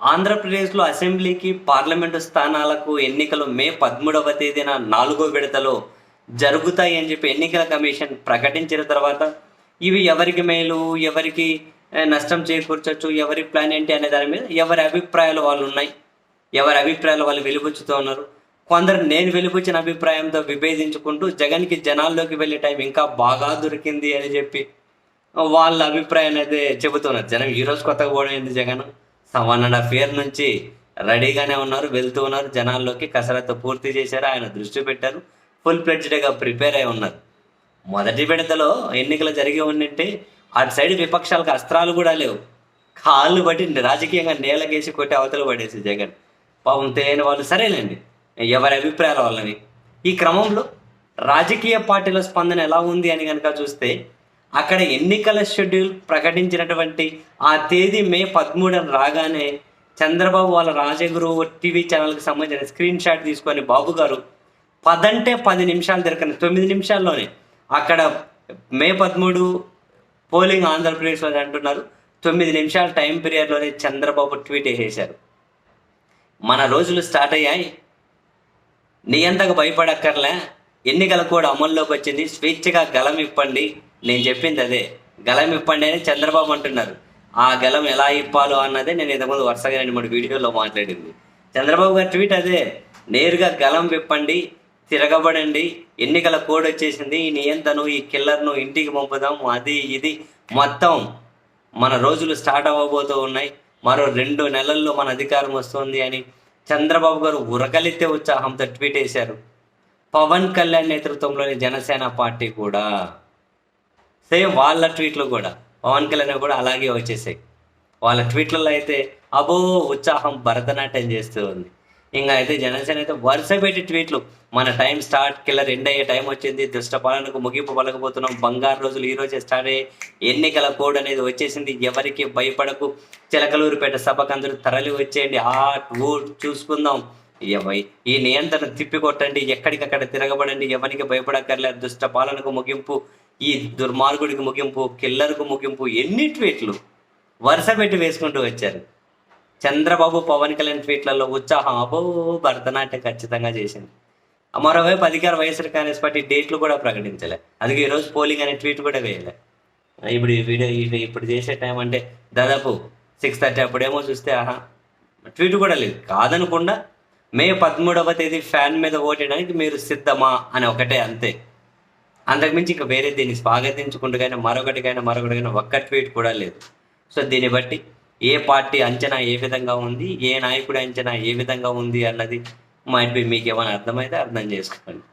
ఆంధ్రప్రదేశ్లో అసెంబ్లీకి పార్లమెంటు స్థానాలకు ఎన్నికలు మే పదమూడవ తేదీన నాలుగో విడతలో జరుగుతాయి అని చెప్పి ఎన్నికల కమిషన్ ప్రకటించిన తర్వాత ఇవి ఎవరికి మేలు ఎవరికి నష్టం చేకూర్చొచ్చు ఎవరి ప్లాన్ ఏంటి అనే దాని మీద ఎవరి అభిప్రాయాలు వాళ్ళు ఉన్నాయి. ఎవరి అభిప్రాయాలు వాళ్ళు వెలుబుచ్చుతూ ఉన్నారు. కొందరు నేను వెలుబుచ్చిన అభిప్రాయంతో విభేదించుకుంటూ జగన్కి జనాల్లోకి వెళ్ళే టైం ఇంకా బాగా దొరికింది అని చెప్పి వాళ్ళ అభిప్రాయాన్ని అయితే చెబుతున్నారు. జనం ఈరోజు కొత్తగా పోవడం ఏంది Jagan. One and half year నుంచి రెడీగానే ఉన్నారు వెళ్తూ ఉన్నారు. జనాల్లోకి కసరత్తు పూర్తి చేశారు. ఆయన దృష్టి పెట్టారు. ఫుల్ ఫ్లెడ్జ్డ్గా ప్రిపేర్ అయి ఉన్నారు. మొదటి విడతలో ఎన్నికలు జరిగి ఉండింటే అటు సైడ్ విపక్షాలకు అస్త్రాలు కూడా లేవు. కాళ్ళు బట్టి రాజకీయంగా నేలకేసి కొట్టి అవతలు పడేసి జగన్. పాపం తెలియని వాళ్ళు సరేలేండి. ఎవరి అభిప్రాయాలు వాళ్ళని ఈ క్రమంలో రాజకీయ పార్టీల స్పందన ఎలా ఉంది అని కనుక చూస్తే అక్కడ ఎన్నికల షెడ్యూల్ ప్రకటించినటువంటి ఆ తేదీ మే పదమూడున రాగానే చంద్రబాబు వాళ్ళ రాజగురు టీవీ ఛానల్కి సంబంధించిన స్క్రీన్ షాట్ తీసుకొని బాబు గారు పదంటే పది నిమిషాలు దొరికిన తొమ్మిది నిమిషాల్లోనే అక్కడ మే పదమూడు పోలింగ్ ఆంధ్రప్రదేశ్లో అంటున్నారు. తొమ్మిది నిమిషాల టైం పీరియడ్లోనే చంద్రబాబు ట్వీట్ వేసేశారు మన రోజులు స్టార్ట్ అయ్యాయి. నీ అంతకు భయపడక్కర్లే. ఎన్నికల కూడా అమల్లోకి వచ్చింది. స్వేచ్ఛగా గలం ఇప్పండి. నేను చెప్పింది అదే. గలం ఇప్పండి అని చంద్రబాబు అంటున్నారు. ఆ గలం ఎలా ఇప్పాలో అన్నదే నేను ఇంతకుముందు వరుసగా రెండు మూడు వీడియోలో మాట్లాడింది. చంద్రబాబు గారి ట్వీట్ అదే. నేరుగా గలం విప్పండి తిరగబడండి ఎన్నికల కోడ్ వచ్చేసింది ఈ నియంతను ఈ కిల్లర్ను ఇంటికి పంపుదాం అది ఇది మొత్తం మన రోజులు స్టార్ట్ అవ్వబోతూ ఉన్నాయి. మరో రెండు నెలల్లో మన అధికారం వస్తుంది అని చంద్రబాబు గారు ఉరకలితే ఉత్సాహంతో ట్వీట్ వేశారు. పవన్ కళ్యాణ్ నేతృత్వంలోని జనసేన పార్టీ కూడా. సేమ్ వాళ్ళ ట్వీట్లు కూడా పవన్ కళ్యాణ్ కూడా అలాగే వచ్చేసాయి. వాళ్ళ ట్వీట్లలో అయితే అబో ఉత్సాహం భరతనాట్యం చేస్తూ ఉంది. ఇంకా అయితే జనసేన అయితే వరుస పెట్టి ట్వీట్లు. మన టైం స్టార్ట్ కిల్లర్ ఎండ్ అయ్యే టైం వచ్చింది. దుష్ట పాలనకు ముగింపు పలకపోతున్నాం బంగారు రోజులు ఈ రోజే స్టార్ట్ అయ్యి ఎన్నికల కోడ్ అనేది వచ్చేసింది. ఎవరికి భయపడకు. చిలకలూరుపేట సభకు అందరూ తరలి వచ్చేయండి ఆ ఊ చూసుకుందాం. ఈ నియంత్రణ తిప్పికొట్టండి ఎక్కడికక్కడ తిరగబడండి ఎవరికి భయపడక్కర్లేదు దుష్ట పాలనకు ముగింపు ఈ దుర్మార్గుడికి ముగింపు కిల్లర్కు ముగింపు ఎన్ని ట్వీట్లు వరుస పెట్టి వేసుకుంటూ వచ్చారు. చంద్రబాబు పవన్ కళ్యాణ్ ట్వీట్లలో ఉత్సాహం అబో భరతనాట్యం ఖచ్చితంగా చేసింది. మరోవైపు అధికార వైఎస్ఆర్ కాంగ్రెస్ పార్టీ డేట్లు కూడా ప్రకటించలే. అందుకే ఈరోజు పోలింగ్ అనే ట్వీట్ కూడా వేయలే. ఇప్పుడు ఈ వీడియో ఇప్పుడు చేసే టైం అంటే దాదాపు సిక్స్ థర్టీ అప్పుడేమో చూస్తే ఆహా ట్వీట్ కూడా లేదు. కాదనకుండా మే పదమూడవ తేదీ ఫ్యాన్ మీద ఓటేయడానికి మీరు సిద్ధమా అని ఒకటే అంతే. అంతకుమించి ఇంకా వేరే దీన్ని స్వాగతించుకుంటూగానే మరొకటికైనా మరొకటికైనా ఒక్క ట్వీట్ కూడా లేదు. సో దీన్ని బట్టి ఏ పార్టీ అంచనా ఏ విధంగా ఉంది ఏ నాయకుడి అంచనా ఏ విధంగా ఉంది అన్నది మైట్ బి మీకు ఏమైనా అర్థమైతే అర్థం చేసుకోండి.